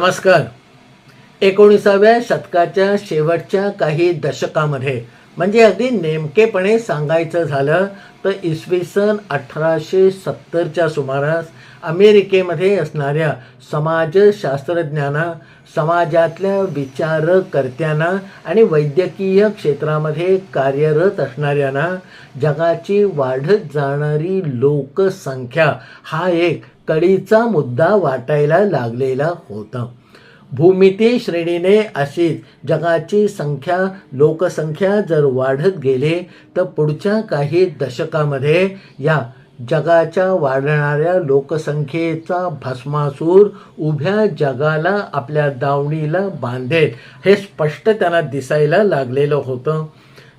नमस्कार. एकोणीसाव्या शतकाच्या शेवटच्या काही दशकामध्ये म्हणजे अगदी नेमकेपणे सांगायचं झालं तर इसवी सन अठराशे सत्तरच्या सुमारास अमेरिकेमध्ये असणाऱ्या समाजशास्त्रज्ञांना समाजातल्या विचारकर्त्यांना आणि वैद्यकीय क्षेत्रामध्ये कार्यरत असणाऱ्यांना जगाची वाढत जाणारी लोकसंख्या हा एक कळीचा मुद्दा वाटायला लागलेला होता. भूमिती श्रेणीने अशीच जगाची संख्या लोकसंख्या जर वाढत गेली तर पुढच्या काही दशकामध्ये या जगाच्या वाढणाऱ्या लोकसंख्येचा भस्मासूर उभ्या जगाला आपल्या दावणीला बांधेल हे स्पष्ट त्यांना दिसायला लागलेलं होतं.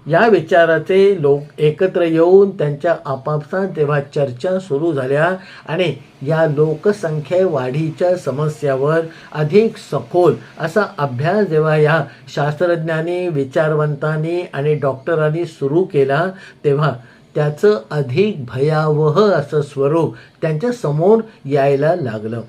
या विचाराचे लोक एकत्र येऊन त्यांच्या आपापसात तेव्हा चर्चा सुरू झाल्या आणि या लोकसंख्ये वाढीच्या समस्यावर अधिक सखोल असा अभ्यास जेव्हा या शास्त्रज्ञांनी विचारवंतांनी आणि डॉक्टरांनी सुरू केला तेव्हा त्याचं अधिक भयावह असं स्वरूप त्यांच्यासमोर यायला लागलं.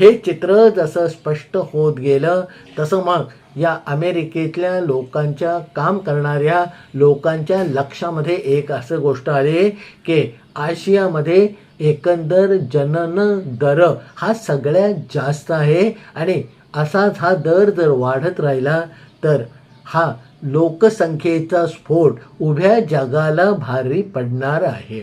हे चित्र जसं स्पष्ट होत गेलं तसं मग या अमेरिकेतल्या लोकांच्या काम करणाऱ्या लोकांच्या लक्षामध्ये एक असं गोष्ट आली की आशियामध्ये एकंदर जनन दर हा सगळ्यात जास्त आहे आणि असाच हा दर जर वाढत राहिला तर हा लोकसंख्येचा स्फोट उभ्या जगाला भारी पडणार आहे.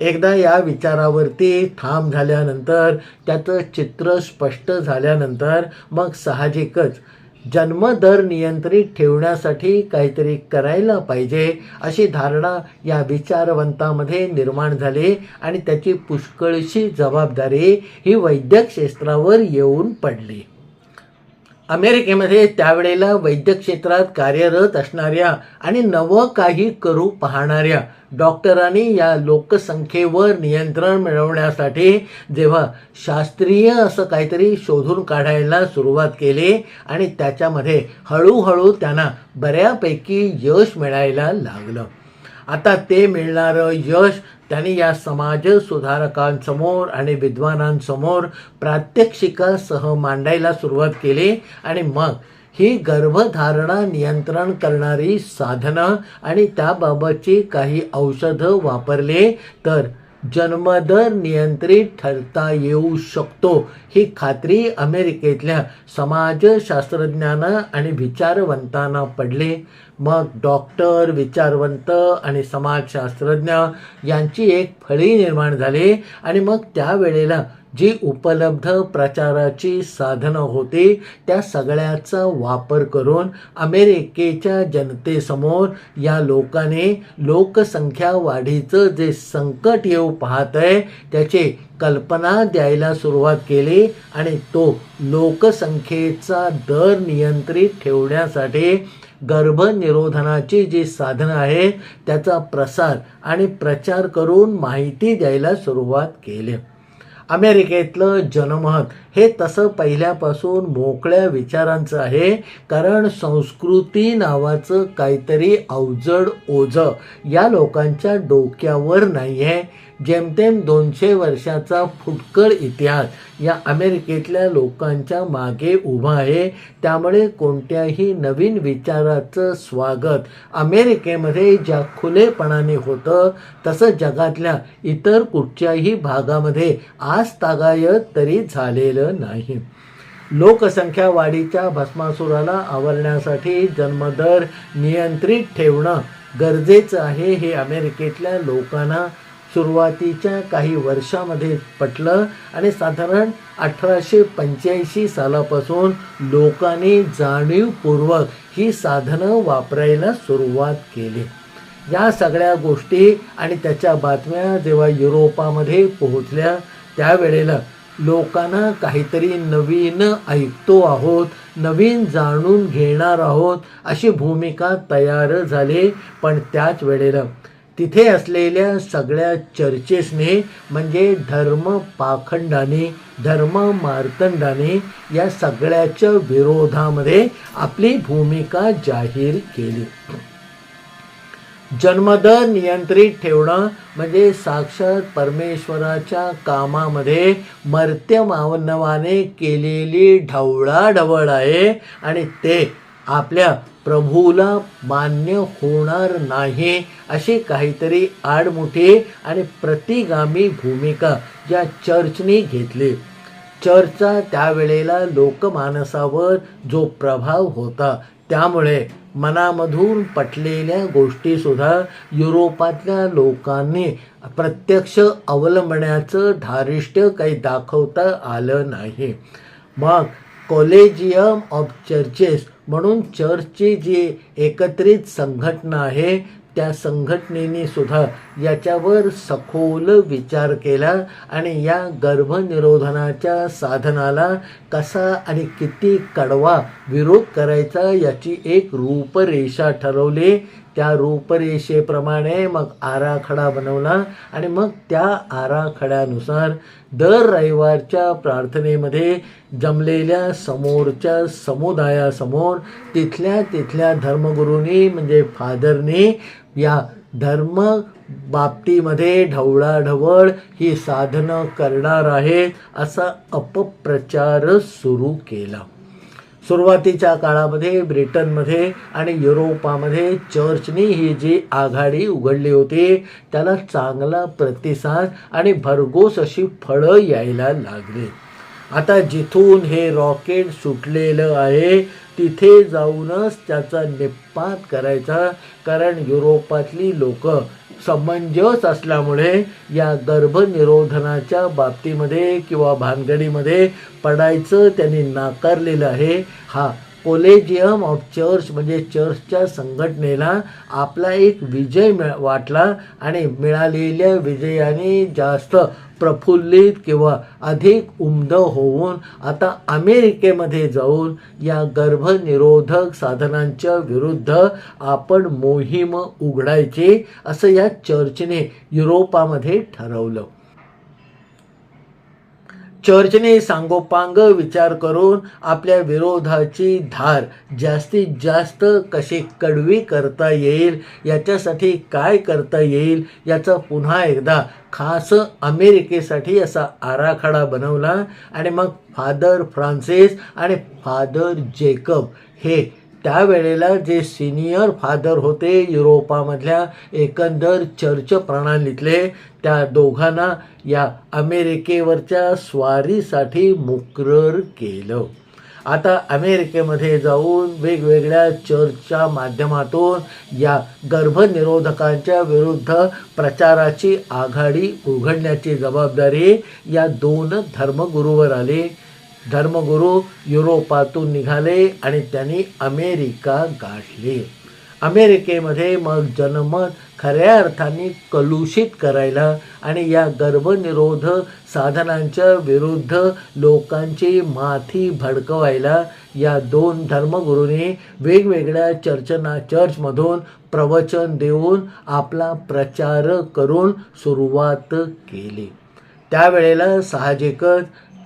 एकदा या विचारावरती ठाम झाल्यानंतर त्याचं चित्र स्पष्ट झाल्यानंतर मग साहजिकच जन्मदर नियंत्रित ठेवण्यासाठी काहीतरी करायला पाहिजे अशी धारणा या विचारवंतामध्ये निर्माण झाली आणि त्याची पुष्कळशी जबाबदारी ही वैद्यक क्षेत्रावर येऊन पडली. अमेरिकेमध्ये त्यावेळेला वैद्यक क्षेत्रात कार्यरत असणाऱ्या आणि नवं काही करू पाहणाऱ्या डॉक्टरांनी या लोकसंख्येवर नियंत्रण मिळवण्यासाठी जेव्हा शास्त्रीय असं काहीतरी शोधून काढायला सुरुवात केली आणि त्याच्यामध्ये हळूहळू त्यांना बऱ्यापैकी यश मिळायला लागलं. आता ते मिळणारं यश त्यांनी या समाज सुधारकांसमोर आणि विद्वानांसमोर प्रात्यक्षिकासह मांडायला सुरुवात केली आणि मग ही गर्भधारणा नियंत्रण करणारी साधनं आणि त्याबाबतची काही औषधं वापरले तर जन्मदर नियंत्रित ठरता येऊ शकतो ही खात्री अमेरिकेतल्या समाजशास्त्रज्ञांना आणि विचारवंतांना पडले. मग डॉक्टर विचारवंत आणि समाजशास्त्रज्ञ यांची एक फळी निर्माण झाली आणि मग त्यावेळेला जी उपलब्ध प्रचाराची साधनं होती त्या सगळ्याचा वापर करून अमेरिकेच्या जनतेसमोर या लोकांनी लोकसंख्या वाढीचं जे संकट येऊ पाहत आहे त्याची कल्पना द्यायला सुरुवात केली आणि तो लोकसंख्येचा दर नियंत्रित ठेवण्यासाठी गर्भनिरोधनाची जी साधनं आहे त्याचा प्रसार आणि प्रचार करून माहिती द्यायला सुरुवात केली. अमेरिकेतलं जनमत हे तसं पहिल्यापासून मोकळ्या विचारांचं आहे कारण संस्कृती नावाचं काहीतरी अवजड ओझं या लोकांच्या डोक्यावर नाही आहे जेमतेम दोनशे वर्षाचा फुटकळ इतिहास या अमेरिकेतल्या लोकांच्या मागे उभा आहे. त्यामुळे कोणत्याही नवीन विचाराचं स्वागत अमेरिकेमध्ये ज्या खुलेपणाने होतं तसं जगातल्या इतर कुठच्याही भागामध्ये आज तागायत तरी झालेलं नाही. लोकसंख्या वाढीच्या भस्मासुराला आवरण्यासाठी जन्मदर नियंत्रित ठेवणं गरजेचं आहे हे अमेरिकेतल्या लोकांना सुरुवातीच्या काही वर्षामध्ये पटलं आणि साधारण अठराशे पंच्याऐंशी सालापासून लोकांनी जाणीवपूर्वक ही साधनं वापरायला सुरुवात केली. या सगळ्या गोष्टी आणि त्याच्या बातम्या जेव्हा युरोपामध्ये पोहोचल्या त्यावेळेला लोकांना काहीतरी नवीन ऐकतो आहोत नवीन जाणून घेणार आहोत अशी भूमिका तयार झाली. पण त्याच वेळेला तिथे असलेल्या सगळ्या चर्चेसने म्हणजे धर्म पाखंडाने धर्म मार्तंडाने या सगळ्याच्या विरोधामध्ये आपली भूमिका जाहीर केली. जन्मदर नियंत्रित ठेवणं म्हणजे साक्षात परमेश्वराच्या कामामध्ये मर्त्यमानवाने केलेली ढवळाढवळ आहे आणि ते आपल्या प्रभूला मान्य होणार नाही अशी काहीतरी आडमुठी आणि प्रतिगामी भूमिका या चर्चने घेतली. चर्चचा त्यावेळेला लोकमानसावर जो प्रभाव होता त्यामुळे मनामधून पटलेल्या गोष्टीसुद्धा युरोपातल्या लोकांनी प्रत्यक्ष अवलंबण्याचं धारिष्ट्य काही दाखवता आलं नाही. मग कॉलेजियम ऑफ चर्चेस म्हणून चर्चची जी एकत्रित संघटना आहे त्या संघटनेने सुद्धा याच्यावर सखोल विचार केला आणि या गर्भनिरोधनाच्या साधनाला कसा आणि किती कडवा विरोध करायचा याची एक रूपरेषा ठरवली. त्या रूपरेषेप्रमाणे मग आराखडा बनवला आणि मग त्या आराखड्यानुसार दर रविवारच्या प्रार्थनेमध्ये जमलेल्या समोरच्या समुदायासमोर तिथल्या तिथल्या धर्मगुरूंनी म्हणजे फादरनी या धर्म बाबतीमध्ये ढवळाढवळ ही साधनं करणार आहेत असा अपप्रचार सुरू केला. सुरुवातीच्या काळामध्ये ब्रिटनमध्ये आणि युरोपामध्ये चर्चनी ही जी आघाडी उघडली होती त्याला चांगला प्रतिसाद आणि भरघोस अशी फळं यायला लागली. आता जिथून हे रॉकेट सुटलेलं आहे तिथे जाऊनच त्याचा निपात करायचा कारण युरोपातली लोक समंजस असल्यामुळे या गर्भनिरोधनाच्या बाबतीमध्ये किंवा भानगडीमध्ये पडायचं त्यांनी नाकारलेलं आहे. हा कोलेजियम ऑफ चर्च म्हणजे चर्चच्या संघटनेला आपला एक विजय मिळ वाटला आणि मिळालेल्या विजयाने जास्त प्रफुल्लित किंवा अधिक उमद होऊन आता अमेरिकेमध्ये जाऊन या गर्भनिरोधक साधनांच्या विरुद्ध आपण मोहीम उघडायची असं या चर्चने युरोपामध्ये ठरवलं. चर्चने सांगोपांग विचार करून आपल्या विरोधाची धार जास्तीत जास्त कशी कडवी करता येईल याच्यासाठी काय करता येईल याचा पुन्हा एकदा खास अमेरिकेसाठी असा आराखडा बनवला. आणि मग फादर फ्रान्सिस आणि फादर जेकब हे त्यावेळेला जे सिनियर फादर होते युरोपामधल्या एकंदर चर्च प्रणालीतले त्या दोघांना या अमेरिकेवरच्या स्वारीसाठी मुकरर केलं. आता अमेरिकेमध्ये जाऊन वेगवेगळ्या चर्चच्या माध्यमातून या गर्भनिरोधकांच्या विरुद्ध प्रचाराची आघाडी उघडण्याची जबाबदारी या दोन धर्मगुरूवर आली. धर्मगुरू युरोपातून निघाले आणि त्यांनी अमेरिका गाठली. अमेरिकेमध्ये मग जनमत खऱ्या अर्थाने कलुषित करायला आणि या गर्भनिरोध साधनांच्या विरुद्ध लोकांची माथी भडकवायला या दोन धर्मगुरूंनी वेगवेगळ्या चर्चना चर्चमधून प्रवचन देऊन आपला प्रचार करून सुरुवात केली. त्यावेळेला साहजिकच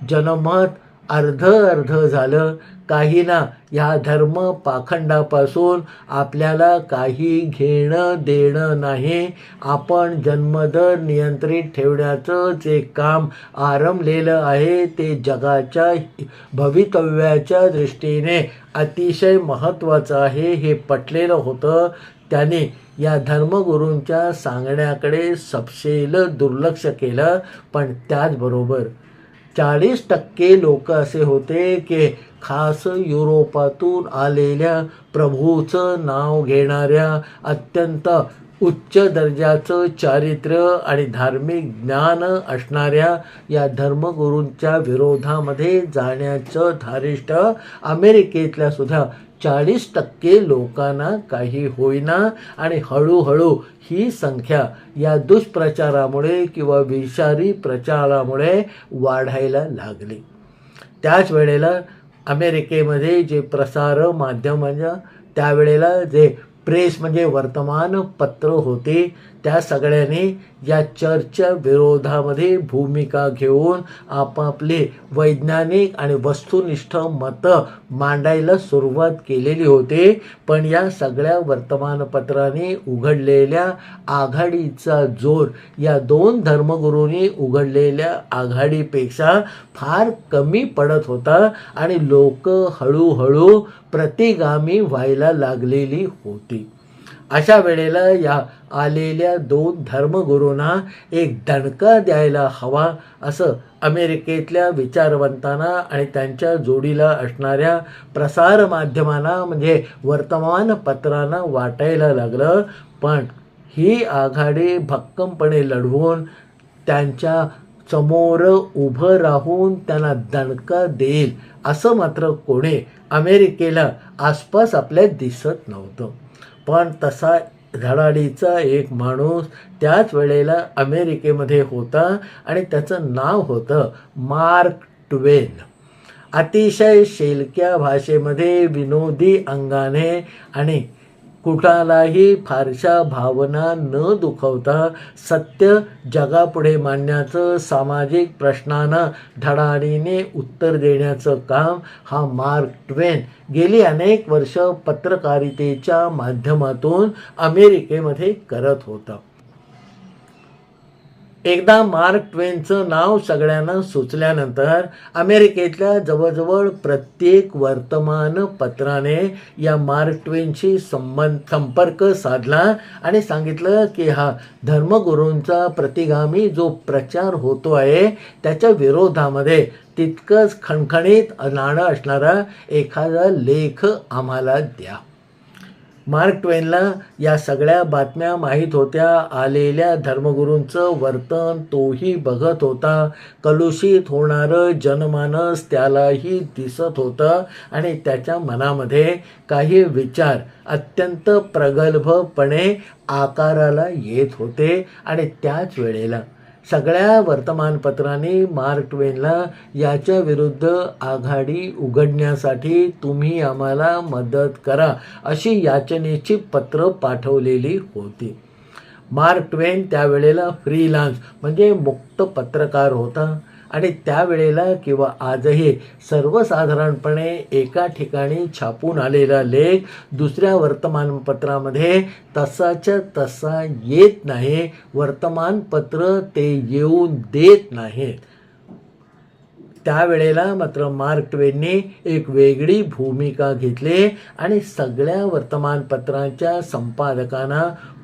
जनमत अर्ध अर्ध झालं. काही ना ह्या धर्म पाखंडापासून आपल्याला काही घेणं देणं नाही. आपण जन्मदर नियंत्रित ठेवण्याचं जे काम आरंभलेलं आहे. ते जगाच्या भवितव्याच्या दृष्टीने अतिशय महत्त्वाचं आहे. हे पटलेलं होतं. त्याने या धर्मगुरूंच्या सांगण्याकडे सपशेल दुर्लक्ष केलं. पण त्याचबरोबर चाळीस टक्के लोक असे होते की खास युरोपातून आलेल्या प्रभूचं नाव घेणाऱ्या अत्यंत उच्च दर्जाचं चारित्र्य आणि धार्मिक ज्ञान असणाऱ्या या धर्मगुरूंच्या विरोधामध्ये जाण्याचं धारिष्ट अमेरिकेतल्या सुद्धा चाळीस टक्के लोकांना काही होईना आणि हळूहळू ही संख्या या दुष्प्रचारामुळे किंवा विषारी प्रचारामुळे वाढायला लागली. त्याच वेळेला अमेरिकेमध्ये जे प्रसार माध्यमांच्या त्यावेळेला जे प्रेस म्हणजे वर्तमानपत्र होते त्या सगळ्यांनी या चर्चच्या विरोधामध्ये भूमिका घेऊन आपापले वैज्ञानिक आणि वस्तुनिष्ठ मतं मांडायला सुरुवात केलेली होती. पण या सगळ्या वर्तमानपत्राने उघडलेल्या आघाडीचा जोर या दोन धर्मगुरूंनी उघडलेल्या आघाडीपेक्षा फार कमी पडत होता आणि लोक हळूहळू प्रतिगामी व्हायला लागलेली होती. अशा वेळेला या आलेल्या दोन धर्मगुरूंना एक दणका द्यायला हवा असं अमेरिकेतल्या विचारवंतांना आणि त्यांच्या जोडीला असणाऱ्या प्रसारमाध्यमांना म्हणजे वर्तमानपत्रांना वाटायला लागलं. पण ही आघाडी भक्कमपणे लढवून त्यांच्यासमोर उभं राहून त्यांना दणका देईल असं मात्र कोणी अमेरिकेला आसपास आपल्या दिसत नव्हतं. पण तसा धडाडीचा एक माणूस त्याच वेळेला अमेरिकेमध्ये होता आणि त्याचं नाव होतं मार्क ट्वेन. अतिशय शेलक्या भाषेमध्ये विनोदी अंगाने आणि कुठालाही फारशा भावना न दुखवता सत्य जगापुढे मांडण्याचं सामाजिक प्रश्नांना धडाडीने उत्तर देण्याचं काम हा मार्क ट्वेन गेली अनेक वर्ष पत्रकारितेच्या माध्यमातून अमेरिकेमध्ये करत होता. एकदा मार्क ट्वेनचं नाव सगळ्यांना सुचल्यानंतर अमेरिकेतल्या जवळजवळ प्रत्येक वर्तमानपत्राने या मार्क ट्वेनशी संबंध संपर्क साधला आणि सांगितलं की हा धर्मगुरूंचा प्रतिगामी जो प्रचार होतो आहे त्याच्या विरोधामध्ये तितकंच खणखणीत नाणं असणारा एखादा लेख आम्हाला द्या. मार्क ट्वेनला या सगळ्या बातम्या माहीत होत्या. आलेल्या धर्मगुरूंचं वर्तन तोही बघत होता. कलुषित होणारं जनमानस त्यालाही दिसत होतं. आणि त्याच्या मनामध्ये काही विचार अत्यंत प्रगल्भपणे आकाराला येत होते. आणि त्याच वेळेला सगळ्या वर्तमानपत्रांनी मार्क ट्वेनला याच्या विरुद्ध आघाडी उघडण्यासाठी तुम्ही आम्हाला मदत करा अशी याचनेची पत्र पाठवलेली होती. मार्क ट्वेन त्यावेळेला फ्रीलान्स म्हणजे मुक्त पत्रकार होता. आणि त्यावेळेला किंवा आजही सर्वसाधारणपणे एका ठिकाणी छापून आलेला लेख दुसऱ्या वर्तमानपत्रामध्ये तसाच्या तसा येत नाही वर्तमानपत्र ते येऊन देत नाहीत त्यावेळेला मात्र मार्क ट्वेनने एक वेगळी भूमिका घेतली आणि सगळ्या वर्तमानपत्रांच्या संपादकांना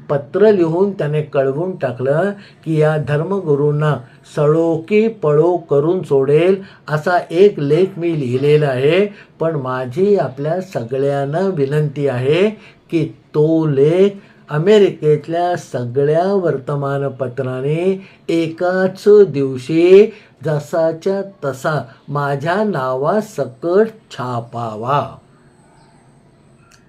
पत्र लिहून त्याने कळवून टाकलं की या धर्मगुरूंना सळो की पळो करून सोडेल असा एक लेख मी लिहिलेला आहे. पण माझी आपल्या सगळ्यांना विनंती आहे की तो लेख अमेरिकेतल्या सगळ्या वर्तमानपत्राने एकाच दिवशी जसाच्या तसा माझ्या नावासकट छापावा.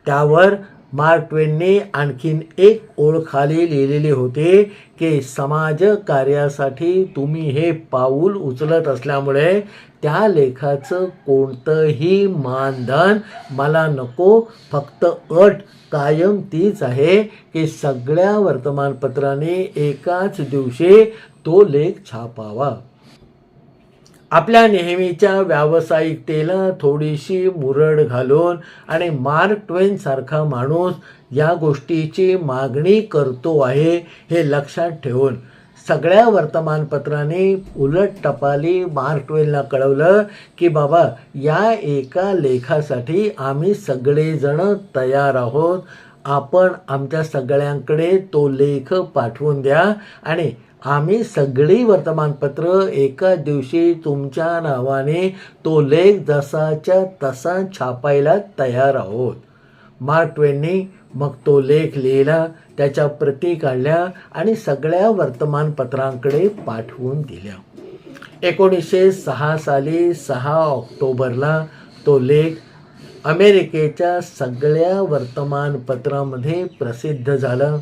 त्यावर मार्क ट्वेनने आणखीन एक ओळ खाली होते की समाज कार्यासाठी तुम्ही हे पाऊल उचलत असल्यामुळे त्या लेखाचं कोणतंही मानधन मला नको फक्त अट कायम तीच आहे की सगळ्या वर्तमानपत्राने एकाच दिवशी तो लेख छापावा. आपल्या नेहमीच्या व्यावसायिकतेला थोडीशी मुरड घालून आणि मार्क ट्वेन सारखा माणूस या गोष्टीची मागणी करतो आहे हे लक्षात ठेवून. सगळ्या वर्तमानपत्राने उलट टपाली मार्क ट्वेलला कळवलं की बाबा या एका लेखासाठी आम्ही सगळेजण तयार आहोत. आपण आमच्या सगळ्यांकडे तो लेख पाठवून द्या आणि आम्ही सगळी वर्तमानपत्र एका दिवशी तुमच्या नावाने तो लेख जसाच्या तसा छापायला तयार आहोत. मार्क ट्वेननी मग तो लेख लिहिला त्याच्या प्रती काढल्या आणि सगळ्या वर्तमानपत्रांकडे पाठवून दिल्या. एकोणीसशे सहा साली सहा ऑक्टोबरला तो लेख अमेरिकेच्या सगळ्या वर्तमानपत्रामध्ये प्रसिद्ध झाला.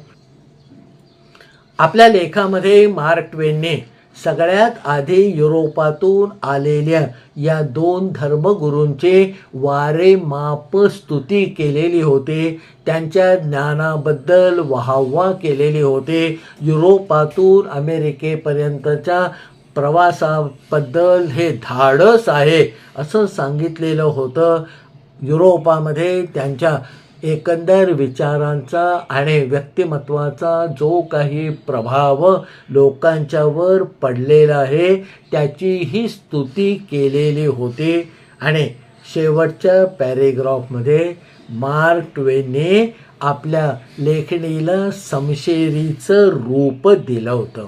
आपल्या लेखामध्ये मार्क ट्वेनने सगळ्यात आधी युरोपातून आलेल्या या दोन धर्मगुरूंचे वारे माप स्तुती केलेली होती. त्यांच्या ज्ञानाबद्दल वाहवा केलेली होते. युरोपातून अमेरिकेपर्यंतच्या प्रवासाबद्दल हे धाडस आहे असं सांगितलेलं होतं. युरोपामध्ये त्यांच्या एकंदर विचारांचा आणि व्यक्तिमत्वाचा जो काही प्रभाव लोकांच्यावर पडलेला आहे त्याची ही स्तुती केलेली होती. आणि शेवटच्या पॅरेग्राफमध्ये मार्क ट्वेनने आपल्या लेखणीला समशेरीचं रूप दिलं होतं.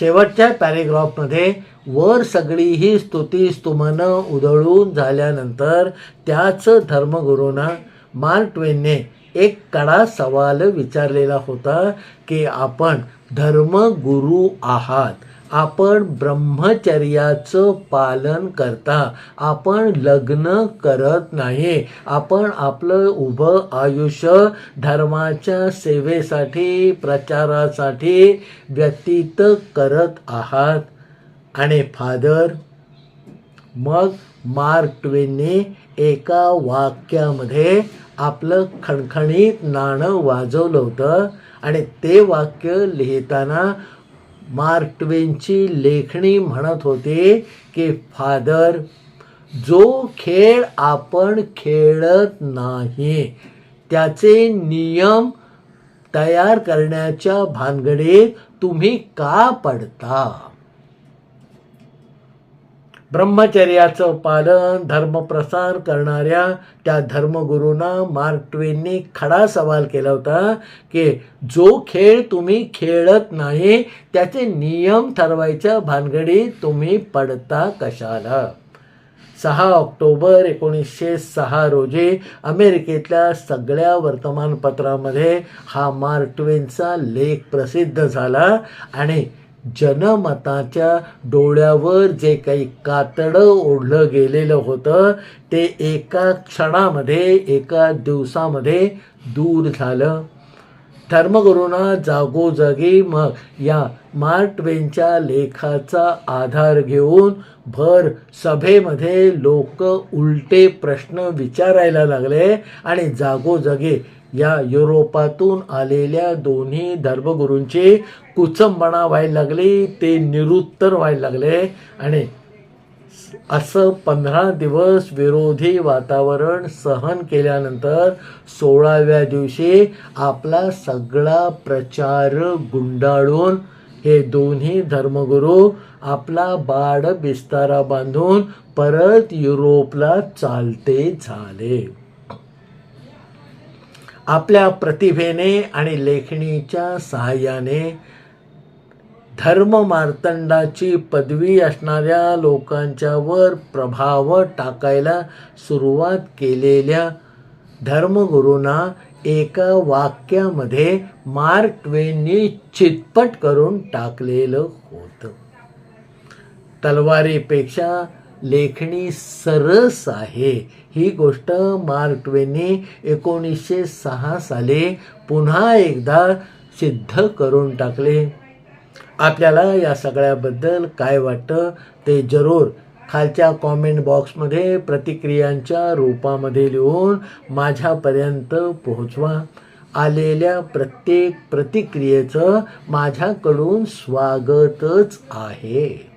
शेवटच्या पॅरेग्राफमध्ये वर सगळी ही स्तुती स्तुमनं उधळून झाल्यानंतर त्याच धर्मगुरूंना मार्क ट्वेनने एक कडा सवाल विचारलेला होता की आपण धर्मगुरू आहात आपण ब्रह्मचर्याचं पालन करता आपण लग्न करत नाही आपण आपलं उभं आयुष्य धर्माच्या सेवेसाठी प्रचारासाठी व्यतीत करत आहात. आणि फादर मग मार्क ट्वेनने एका वाक्यामध्ये आपलं खणखणीत नाणं वाजवलं होतं आणि ते वाक्य लिहिताना मार्क ट्वेनची लेखणी म्हणत होते की फादर जो खेळ आपण खेळत नाही त्याचे नियम तयार करण्याच्या भानगडीत तुम्ही का पडता? ब्रह्मचर्याचं पालन धर्मप्रसार करणाऱ्या त्या धर्मगुरूंना मार्क ट्वेननी खडा सवाल केला होता की जो खेळ तुम्ही खेळत नाही त्याचे नियम ठरवायच्या भानगडीत तुम्ही पडता कशाला? सहा ऑक्टोबर एकोणीसशे सहा रोजी अमेरिकेतल्या सगळ्या वर्तमानपत्रामध्ये हा मार्क ट्वेनचा लेख प्रसिद्ध झाला आणि जनमताच्या डोळ्यावर जे काही कातडं ओढलं गेलेलं होतं ते एका क्षणामध्ये एका दिवसामध्ये दूर झालं. धर्मगुरूंना जागोजागी मग या मार्टवेनच्या लेखाचा आधार घेऊन भर सभेमध्ये लोक उलटे प्रश्न विचारायला लागले आणि जागोजागी या युरोपातून आलेल्या दोन्ही धर्मगुरूंची कुचंबणा व्हायला लागली ते निरुत्तर व्हायला लागले आणि असं पंधरा दिवस विरोधी वातावरण सहन केल्यानंतर सोळाव्या दिवशी आपला सगळा प्रचार गुंडाळून हे दोन्ही धर्मगुरू आपला बाड बिस्तारा बांधून परत युरोपला चालते झाले. आपल्या प्रतिभेने आणि लेखणीच्या सहाय्याने धर्म मार्तंडाची पदवी असणाऱ्या लोकांच्यावर प्रभाव टाकायला सुरुवात केलेल्या धर्मगुरूंना एका वाक्यामध्ये मार्क ट्वेननी चितपट करून टाकलेलं होतं. तलवारीपेक्षा लेखणी सरस आहे. ही गोष्ट मार्क ट्वेननी एकोणीसशे सहा साली पुन्हा एकदा सिद्ध करून टाकले. आपल्याला या सगळ्याबद्दल काय वाटतं ते जरूर खालच्या कॉमेंट बॉक्समध्ये प्रतिक्रियांच्या रूपामध्ये लिहून माझ्यापर्यंत पोहोचवा. आलेल्या प्रत्येक प्रतिक्रियेचं माझ्याकडून स्वागतच आहे.